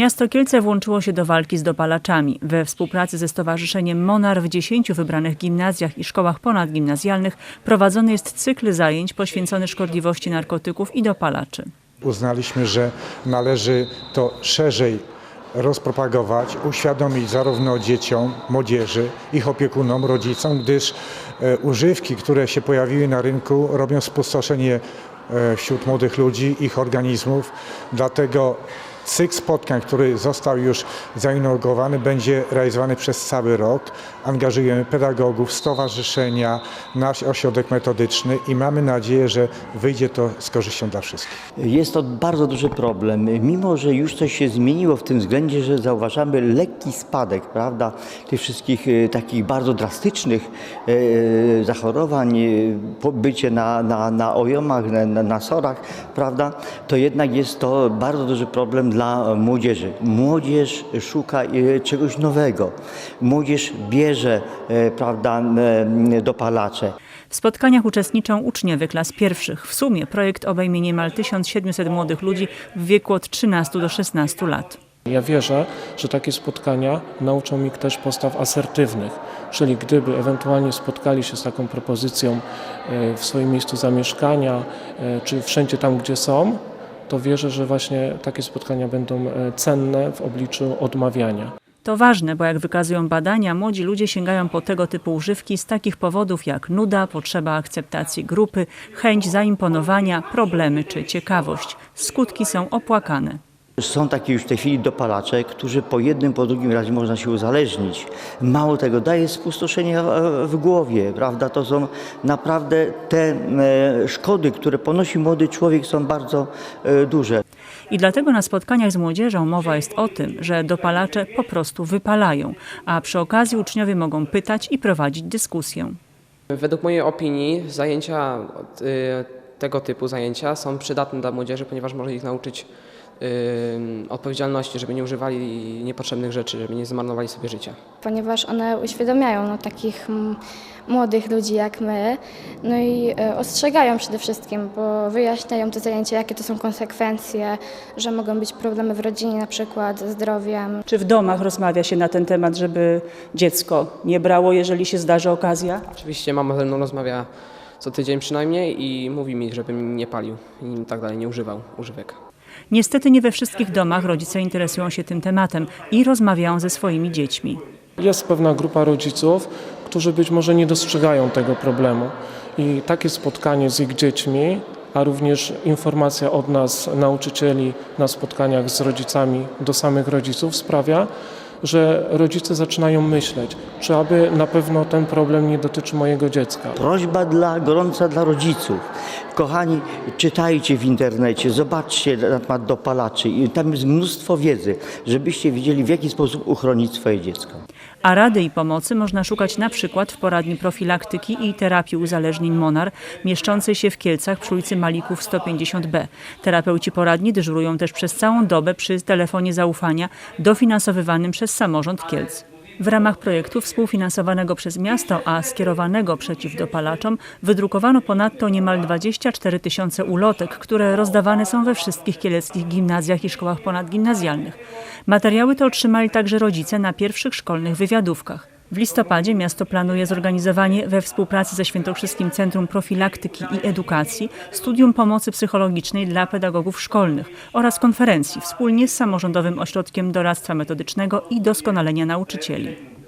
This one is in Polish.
Miasto Kielce włączyło się do walki z dopalaczami. We współpracy ze Stowarzyszeniem Monar w 10 wybranych gimnazjach i szkołach ponadgimnazjalnych prowadzony jest cykl zajęć poświęcony szkodliwości narkotyków i dopalaczy. Uznaliśmy, że należy to szerzej rozpropagować, uświadomić zarówno dzieciom, młodzieży, ich opiekunom, rodzicom, gdyż e, używki, które się pojawiły na rynku, robią spustoszenie e, wśród młodych ludzi, ich organizmów. Dlatego cykl spotkań, który został już zainaugurowany, będzie realizowany przez cały rok. Angażujemy pedagogów, stowarzyszenia, nasz ośrodek metodyczny i mamy nadzieję, że wyjdzie to z korzyścią dla wszystkich. Jest to bardzo duży problem, mimo że już coś się zmieniło w tym względzie, że zauważamy lekki spadek, prawda, tych wszystkich e, takich bardzo drastycznych e, zachorowań, e, po- bycie na, na, na ojomach, na, na sorach, prawda, to jednak jest to bardzo duży problem dla młodzieży. Młodzież szuka e, czegoś nowego. Młodzież bierze, e, prawda, e, dopalacze. W spotkaniach uczestniczą uczniowie klas pierwszych. W sumie projekt obejmie niemal 1700 młodych ludzi w wieku od 13 do 16 lat. Ja wierzę, że takie spotkania nauczą ich też postaw asertywnych, czyli gdyby ewentualnie spotkali się z taką propozycją w swoim miejscu zamieszkania, czy wszędzie tam, gdzie są, to wierzę, że właśnie takie spotkania będą e, cenne w obliczu odmawiania. To ważne, bo jak wykazują badania, młodzi ludzie sięgają po tego typu używki z takich powodów jak nuda, potrzeba akceptacji grupy, chęć zaimponowania, problemy czy ciekawość. Skutki są opłakane. Są takie już w tej chwili dopalacze, którzy po jednym, po drugim razie można się uzależnić. Mało tego, daje spustoszenie w- głowie, prawda? To są naprawdę te e, szkody, które ponosi młody człowiek są bardzo e, duże. I dlatego na spotkaniach z młodzieżą mowa jest o tym, że dopalacze po prostu wypalają, a przy okazji uczniowie mogą pytać i prowadzić dyskusję. Według mojej opinii zajęcia y, tego typu zajęcia są przydatne dla młodzieży, ponieważ może ich nauczyć odpowiedzialności, żeby nie używali niepotrzebnych rzeczy, żeby nie zmarnowali sobie życia. ponieważ one uświadamiają no, takich młodych ludzi jak my, no i e, ostrzegają przede wszystkim, bo wyjaśniają te zajęcia, jakie to są konsekwencje, że mogą być problemy w rodzinie, na przykład ze zdrowiem, Czy w domach rozmawia się na ten temat, żeby dziecko nie brało, jeżeli się zdarzy okazja? Oczywiście mama ze mną rozmawia co tydzień przynajmniej i mówi mi, żebym nie palił i tak dalej, nie używał używek. Niestety nie we wszystkich domach rodzice interesują się tym tematem i rozmawiają ze swoimi dziećmi. Jest pewna grupa rodziców, którzy być może nie dostrzegają tego problemu i takie spotkanie z ich dziećmi, a również informacja od nas, nauczycieli na spotkaniach z rodzicami do samych rodziców sprawia, że rodzice zaczynają myśleć, czy aby na pewno ten problem nie dotyczy mojego dziecka. Prośba dla, gorąca dla rodziców. Kochani, czytajcie w internecie, zobaczcie na temat dopalaczy. Tam jest mnóstwo wiedzy, żebyście wiedzieli, w jaki sposób uchronić swoje dziecko. A rady i pomocy można szukać na przykład w poradni profilaktyki i terapii uzależnień Monar, mieszczącej się w Kielcach przy ulicy Malików 150B. Terapeuci poradni dyżurują też przez całą dobę przy telefonie zaufania dofinansowywanym przez samorząd Kielc. W ramach projektu współfinansowanego przez miasto, a skierowanego przeciw dopalaczom, wydrukowano ponadto niemal 24 tysiące ulotek, które rozdawane są we wszystkich kieleckich gimnazjach i szkołach ponadgimnazjalnych. Materiały te otrzymali także rodzice na pierwszych szkolnych wywiadówkach. W listopadzie miasto planuje zorganizowanie we współpracy ze Świętokrzyskim Centrum Profilaktyki i Edukacji studium pomocy psychologicznej dla pedagogów szkolnych oraz konferencji wspólnie z Samorządowym Ośrodkiem Doradztwa Metodycznego i Doskonalenia Nauczycieli.